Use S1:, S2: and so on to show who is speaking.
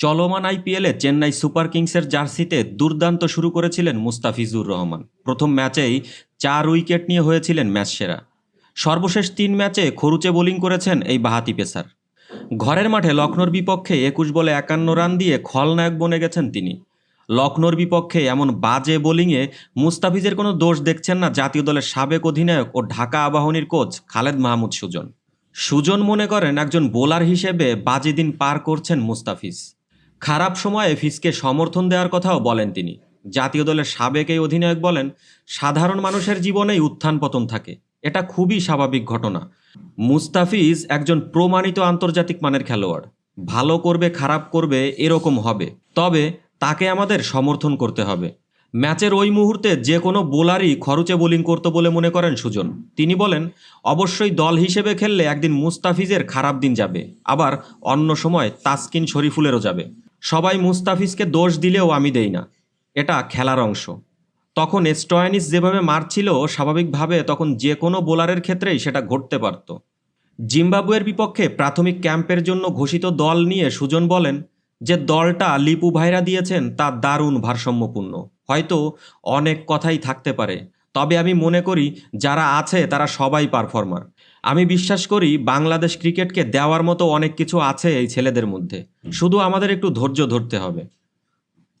S1: চলমান আইপিএলে চেন্নাই সুপার কিংসের জার্সিতে দুর্দান্ত শুরু করেছিলেন মুস্তাফিজুর রহমান। প্রথম ম্যাচেই চার উইকেট নিয়ে হয়েছিলেন ম্যাচ সেরা। সর্বশেষ তিন ম্যাচে খরুচে বোলিং করেছেন এই বাহাতি পেসার। ঘরের মাঠে লখনৌর বিপক্ষে একুশ বলে একান্ন রান দিয়ে খলনায়ক বনে গেছেন তিনি। লখনৌর বিপক্ষে এমন বাজে বোলিংয়ে মুস্তাফিজের কোনো দোষ দেখছেন না জাতীয় দলের সাবেক অধিনায়ক ও ঢাকা আবাহনীর কোচ খালেদ মাহমুদ সুজন। সুজন মনে করেন একজন বোলার হিসেবে বাজে দিন পার করছেন মুস্তাফিজ। খারাপ সময়ে ফিসকে সমর্থন দেওয়ার কথাও বলেন তিনি। জাতীয় দলের সাবেক এই অধিনায়ক বলেন, সাধারণ মানুষের জীবনেই উত্থান পতন থাকে। এটা খুবই স্বাভাবিক ঘটনা। মুস্তাফিজ একজন প্রমাণিত আন্তর্জাতিক মানের খেলোয়াড়। ভালো করবে, খারাপ করবে, এরকম হবে। তবে তাকে আমাদের সমর্থন করতে হবে। ম্যাচের ওই মুহূর্তে যে কোনো বোলারই খরচে বোলিং করতো বলে মনে করেন সুজন। তিনি বলেন, অবশ্যই দল হিসেবে খেললে একদিন মুস্তাফিজের খারাপ দিন যাবে। আবার অন্য সময় তাসকিন শরীফুলেরও যাবে। সবাই মুস্তাফিজকে দোষ দিলেও আমি দেই না। এটা খেলার অংশ। তখন স্টয়ানিস যেভাবে মারছিল, স্বাভাবিকভাবে তখন যে কোনো বোলারের ক্ষেত্রেই সেটা ঘটতে পারত। জিম্বাবুয়ের বিপক্ষে প্রাথমিক ক্যাম্পের জন্য ঘোষিত দল নিয়ে সুজন বলেন যে, দলটা লিপু ভাইরা দিয়েছেন, তা দারুণ ভারসাম্যপূর্ণ। হয়তো অনেক কথাই থাকতে পারে। তবে আমি মনে করি, যারা আছে তারা সবাই পারফর্মার। আমি বিশ্বাস করি বাংলাদেশ ক্রিকেটকে দেওয়ার মতো অনেক কিছু আছে এই ছেলেদের মধ্যে। শুধু আমাদের একটু ধৈর্য ধরতে হবে।